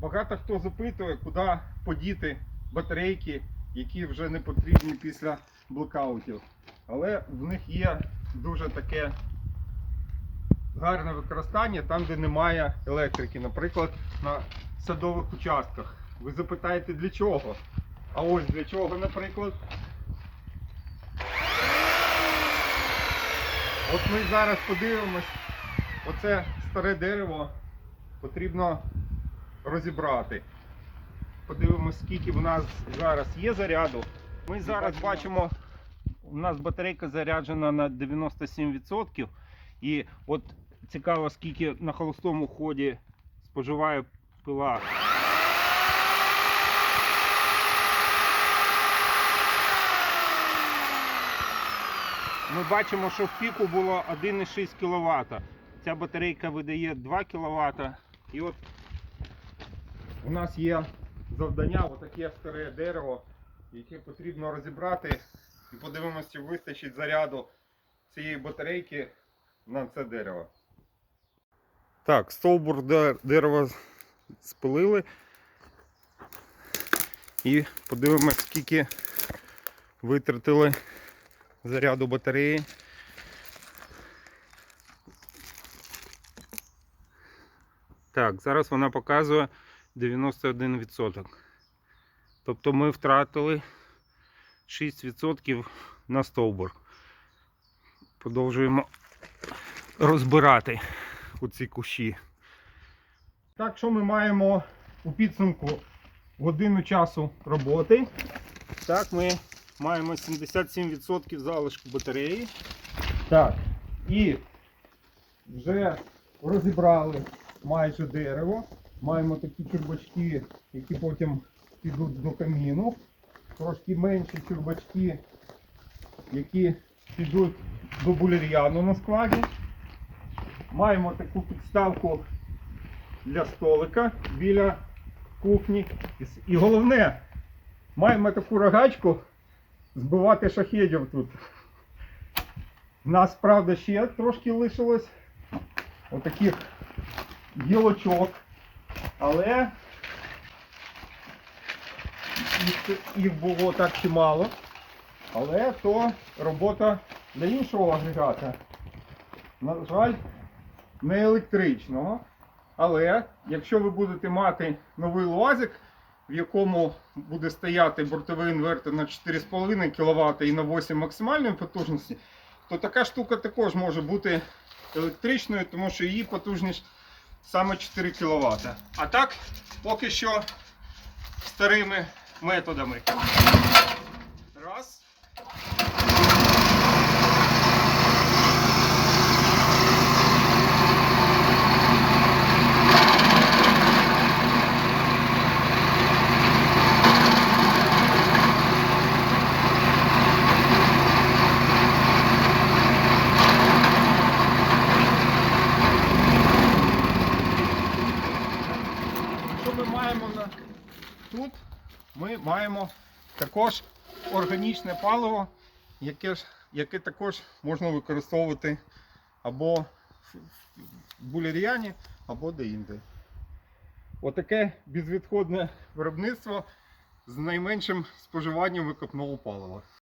Багато хто запитує, куди подіти батарейки, які вже не потрібні після блокаутів. Але в них є дуже таке гарне використання там, де немає електрики, наприклад, на садових участках. Ви запитаєте для чого? А ось для чого, наприклад. От ми зараз подивимось, оце старе дерево потрібно розібрати. Подивимось, скільки в нас зараз є заряду. Ми зараз бачимо, у нас батарейка заряджена на 97%. І от цікаво, скільки на холостому ході споживає пила. Ми бачимо, що в піку було 1,6 кВт. Ця батарейка видає 2 кВт. І от у нас є завдання, отаке старе дерево, яке потрібно розібрати. І подивимося, чи вистачить заряду цієї батарейки на це дерево. Так, стовбур дерева спилили. І подивимось, скільки витратили заряду батареї. Так, зараз вона показує 91%. Тобто ми втратили 6% на стовбур. Продовжуємо розбирати оці кущі. Так, що ми маємо у підсумку годину часу роботи. Так, ми маємо 77% залишку батареї. Так, і вже розібрали майже дерево. Маємо такі чурбачки, які потім підуть до каміну. Трошки менші чурбачки, які підуть до булір'яну на складі. Маємо таку підставку для столика біля кухні. І головне, маємо таку рогачку збивати шахедів тут. У нас, правда, ще трошки лишилось отаких гілочок, але їх, було так чимало. Але то робота для іншого агрегата. На жаль, не електричного. Але якщо ви будете мати новий луазик, в якому буде стояти бортовий інвертор на 4,5 кВт і на 8 максимальної потужності, то така штука також може бути електричною, тому що її потужність саме 4 кВт. А так, поки що старими методами. Ми маємо на... тут? Ми маємо також органічне паливо, яке, ж, яке також можна використовувати або в в або де-інде. Отаке безвідходне виробництво з найменшим споживанням викопного палива.